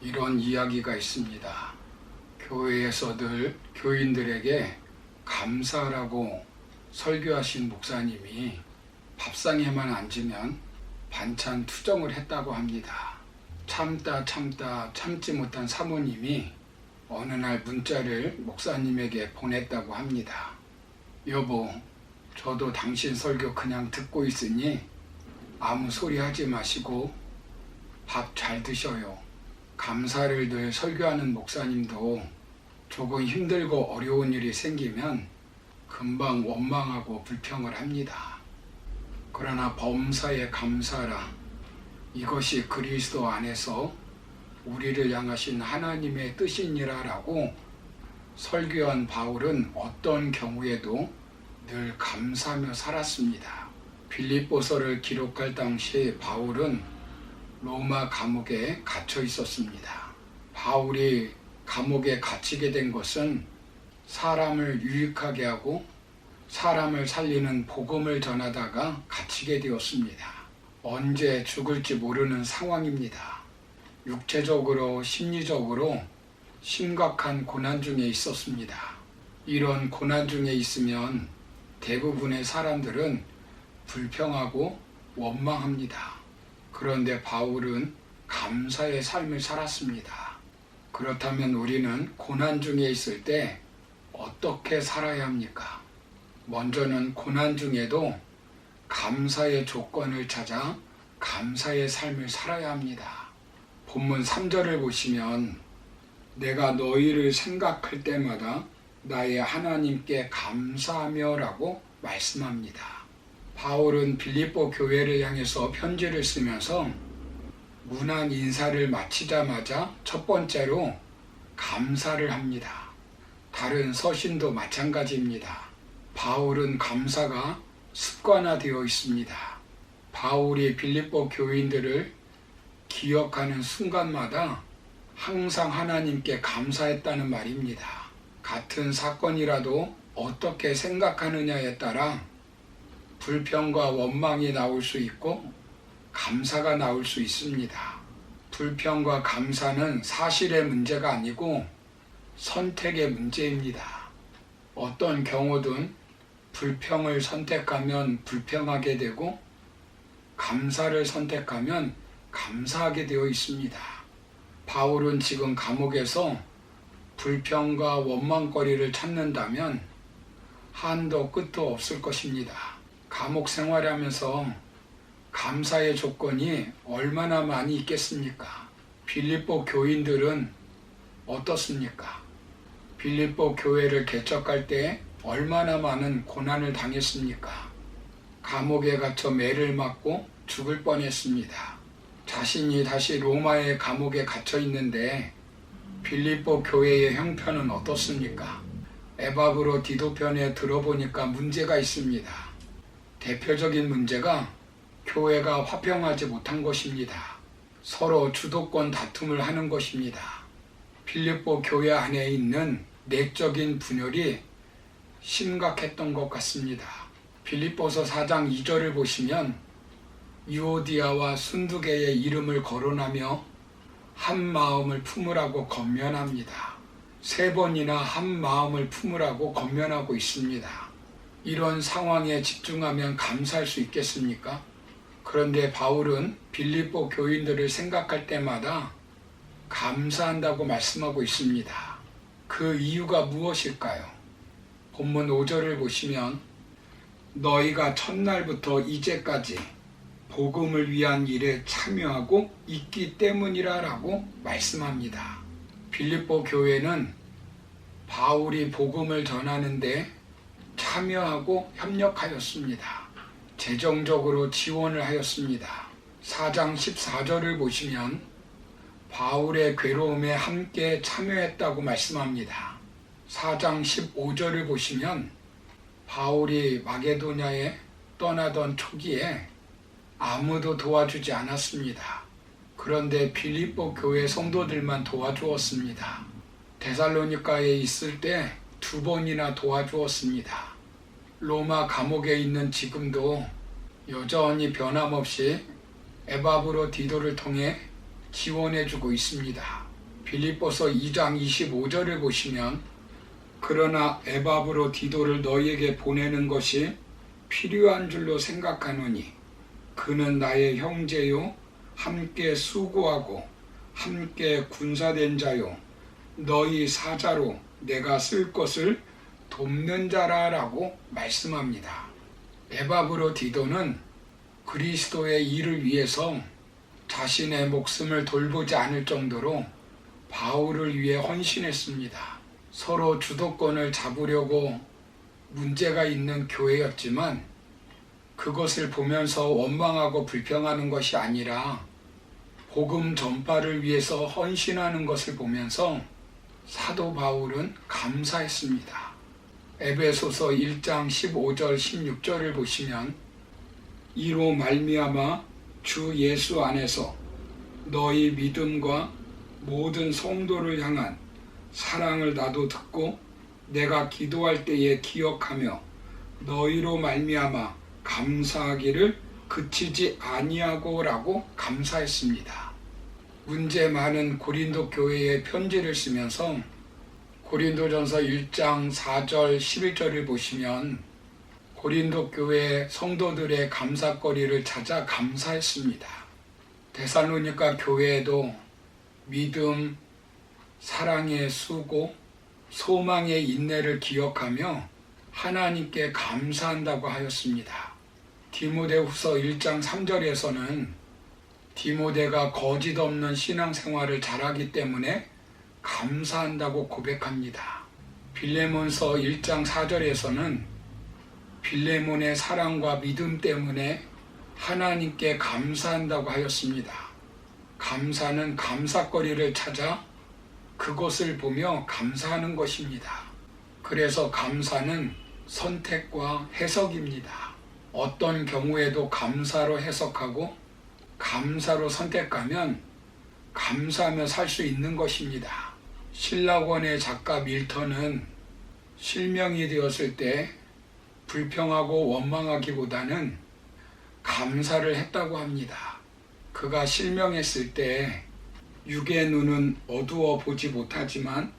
이런 이야기가 있습니다. 교회에서 늘 교인들에게 감사라고 설교하신 목사님이 밥상에만 앉으면 반찬 투정을 했다고 합니다. 참다 참다 참지 못한 사모님이 어느 날 문자를 목사님에게 보냈다고 합니다. 여보, 저도 당신 설교 그냥 듣고 있으니 아무 소리 하지 마시고 밥 잘 드셔요. 감사를 늘 설교하는 목사님도 조금 힘들고 어려운 일이 생기면 금방 원망하고 불평을 합니다. 그러나 범사에 감사라 이것이 그리스도 안에서 우리를 향하신 하나님의 뜻이니라라고 설교한 바울은 어떤 경우에도 늘 감사하며 살았습니다. 빌립보서를 기록할 당시 바울은 로마 감옥에 갇혀 있었습니다. 바울이 감옥에 갇히게 된 것은 사람을 유익하게 하고 사람을 살리는 복음을 전하다가 갇히게 되었습니다. 언제 죽을지 모르는 상황입니다. 육체적으로 심리적으로 심각한 고난 중에 있었습니다. 이런 고난 중에 있으면 대부분의 사람들은 불평하고 원망합니다. 그런데 바울은 감사의 삶을 살았습니다. 그렇다면 우리는 고난 중에 있을 때 어떻게 살아야 합니까? 먼저는 고난 중에도 감사의 조건을 찾아 감사의 삶을 살아야 합니다. 본문 3절을 보시면 내가 너희를 생각할 때마다 나의 하나님께 감사하며 라고 말씀합니다. 바울은 빌립보 교회를 향해서 편지를 쓰면서 문안 인사를 마치자마자 첫 번째로 감사를 합니다. 다른 서신도 마찬가지입니다. 바울은 감사가 습관화되어 있습니다. 바울이 빌립보 교인들을 기억하는 순간마다 항상 하나님께 감사했다는 말입니다. 같은 사건이라도 어떻게 생각하느냐에 따라 불평과 원망이 나올 수 있고 감사가 나올 수 있습니다. 불평과 감사는 사실의 문제가 아니고 선택의 문제입니다. 어떤 경우든 불평을 선택하면 불평하게 되고 감사를 선택하면 감사하게 되어 있습니다. 바울은 지금 감옥에서 불평과 원망거리를 찾는다면 한도 끝도 없을 것입니다. 감옥 생활하면서 감사의 조건이 얼마나 많이 있겠습니까? 빌립보 교인들은 어떻습니까? 빌립보 교회를 개척할 때 얼마나 많은 고난을 당했습니까? 감옥에 갇혀 매를 맞고 죽을 뻔했습니다. 자신이 다시 로마의 감옥에 갇혀 있는데 빌립보 교회의 형편은 어떻습니까? 에바브로 디도편에 들어보니까 문제가 있습니다. 대표적인 문제가 교회가 화평하지 못한 것입니다. 서로 주도권 다툼을 하는 것입니다. 필리포 교회 안에 있는 내적인 분열이 심각했던 것 같습니다. 빌립보서 4장 2절을 보시면 유오디아와 순두개의 이름을 거론하며 한 마음을 품으라고 건면합니다. 세 번이나 한 마음을 품으라고 건면하고 있습니다. 이런 상황에 집중하면 감사할 수 있겠습니까? 그런데 바울은 빌립보 교인들을 생각할 때마다 감사한다고 말씀하고 있습니다. 그 이유가 무엇일까요? 본문 5절을 보시면 너희가 첫날부터 이제까지 복음을 위한 일에 참여하고 있기 때문이라라고 말씀합니다. 빌립보 교회는 바울이 복음을 전하는데 참여하고 협력하였습니다. 재정적으로 지원을 하였습니다. 4장 14절을 보시면 바울의 괴로움에 함께 참여했다고 말씀합니다. 4장 15절을 보시면 바울이 마게도냐에 떠나던 초기에 아무도 도와주지 않았습니다. 그런데 빌립보 교회 성도들만 도와주었습니다. 데살로니카에 있을 때 두 번이나 도와주었습니다. 로마 감옥에 있는 지금도 여전히 변함없이 에바브로 디도를 통해 지원해주고 있습니다. 빌립보서 2장 25절을 보시면 그러나 에바브로 디도를 너희에게 보내는 것이 필요한 줄로 생각하노니 그는 나의 형제요 함께 수고하고 함께 군사된 자요 너희 사자로 내가 쓸 것을 돕는 자라라고 말씀합니다. 에바브로 디도는 그리스도의 일을 위해서 자신의 목숨을 돌보지 않을 정도로 바울을 위해 헌신했습니다. 서로 주도권을 잡으려고 문제가 있는 교회였지만 그것을 보면서 원망하고 불평하는 것이 아니라 복음 전파를 위해서 헌신하는 것을 보면서 사도 바울은 감사했습니다. 에베소서 1장 15절 16절을 보시면 이로 말미암아 주 예수 안에서 너희 믿음과 모든 성도를 향한 사랑을 나도 듣고 내가 기도할 때에 기억하며 너희로 말미암아 감사하기를 그치지 아니하고라고 감사했습니다. 문제 많은 고린도 교회에 편지를 쓰면서 고린도전서 1장 4절 11절을 보시면 고린도 교회 성도들의 감사거리를 찾아 감사했습니다. 데살로니가 교회에도 믿음, 사랑의 수고, 소망의 인내를 기억하며 하나님께 감사한다고 하였습니다. 디모데후서 1장 3절에서는 디모데가 거짓 없는 신앙생활을 잘하기 때문에 감사한다고 고백합니다. 빌레몬서 1장 4절에서는 빌레몬의 사랑과 믿음 때문에 하나님께 감사한다고 하였습니다. 감사는 감사거리를 찾아 그것을 보며 감사하는 것입니다. 그래서 감사는 선택과 해석입니다. 어떤 경우에도 감사로 해석하고 감사로 선택하면 감사하며 살 수 있는 것입니다. 신라권의 작가 밀턴은 실명이 되었을 때 불평하고 원망하기보다는 감사를 했다고 합니다. 그가 실명했을 때 육의 눈은 어두워 보지 못하지만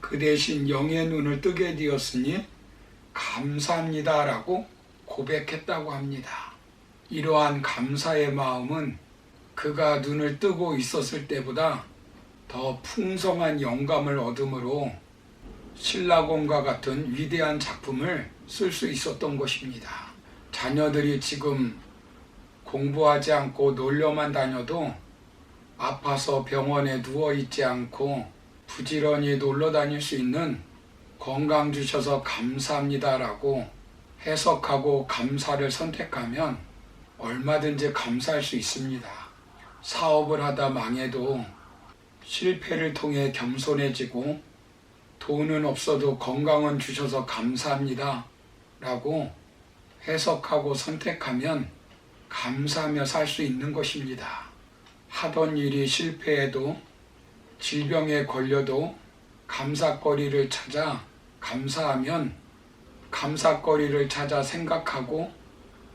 그 대신 영의 눈을 뜨게 되었으니 감사합니다라고 고백했다고 합니다. 이러한 감사의 마음은 그가 눈을 뜨고 있었을 때보다 더 풍성한 영감을 얻음으로 신라곤과 같은 위대한 작품을 쓸 수 있었던 것입니다. 자녀들이 지금 공부하지 않고 놀려만 다녀도 아파서 병원에 누워 있지 않고 부지런히 놀러 다닐 수 있는 건강 주셔서 감사합니다라고 해석하고 감사를 선택하면 얼마든지 감사할 수 있습니다. 사업을 하다 망해도 실패를 통해 겸손해지고 돈은 없어도 건강은 주셔서 감사합니다. 라고 해석하고 선택하면 감사하며 살 수 있는 것입니다. 하던 일이 실패해도 질병에 걸려도 감사거리를 찾아 감사하면 감사거리를 찾아 생각하고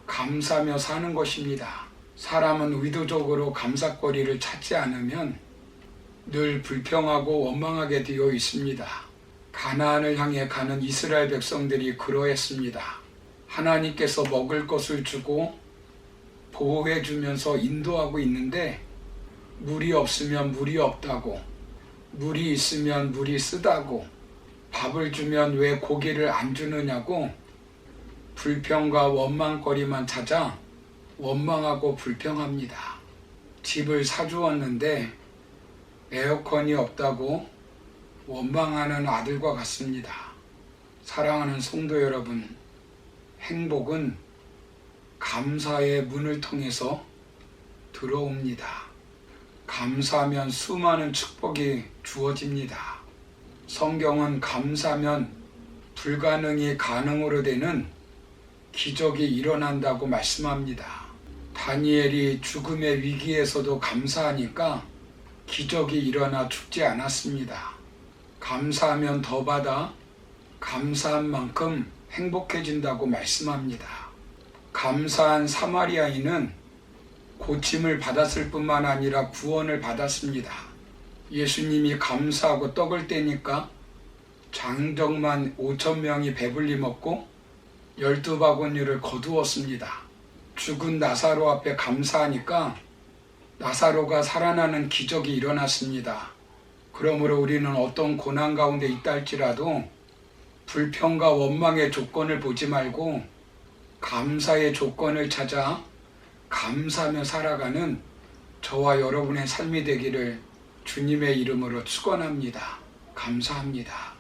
감사하며 사는 것입니다. 사람은 의도적으로 감사거리를 찾지 않으면 늘 불평하고 원망하게 되어 있습니다. 가나안을 향해 가는 이스라엘 백성들이 그러했습니다. 하나님께서 먹을 것을 주고 보호해 주면서 인도하고 있는데 물이 없으면 물이 없다고 물이 있으면 물이 쓰다고 밥을 주면 왜 고기를 안 주느냐고 불평과 원망거리만 찾아 원망하고 불평합니다. 집을 사주었는데 에어컨이 없다고 원망하는 아들과 같습니다. 사랑하는 성도 여러분, 행복은 감사의 문을 통해서 들어옵니다. 감사하면 수많은 축복이 주어집니다. 성경은 감사하면 불가능이 가능으로 되는 기적이 일어난다고 말씀합니다. 다니엘이 죽음의 위기에서도 감사하니까 기적이 일어나 죽지 않았습니다. 감사하면 더 받아 감사한 만큼 행복해진다고 말씀합니다. 감사한 사마리아인은 고침을 받았을 뿐만 아니라 구원을 받았습니다. 예수님이 감사하고 떡을 떼니까 장정만 5천 명이 배불리 먹고 열두 바구니를 거두었습니다. 죽은 나사로 앞에 감사하니까 나사로가 살아나는 기적이 일어났습니다. 그러므로 우리는 어떤 고난 가운데 있다 할지라도 불평과 원망의 조건을 보지 말고 감사의 조건을 찾아 감사하며 살아가는 저와 여러분의 삶이 되기를 주님의 이름으로 축원합니다. 감사합니다.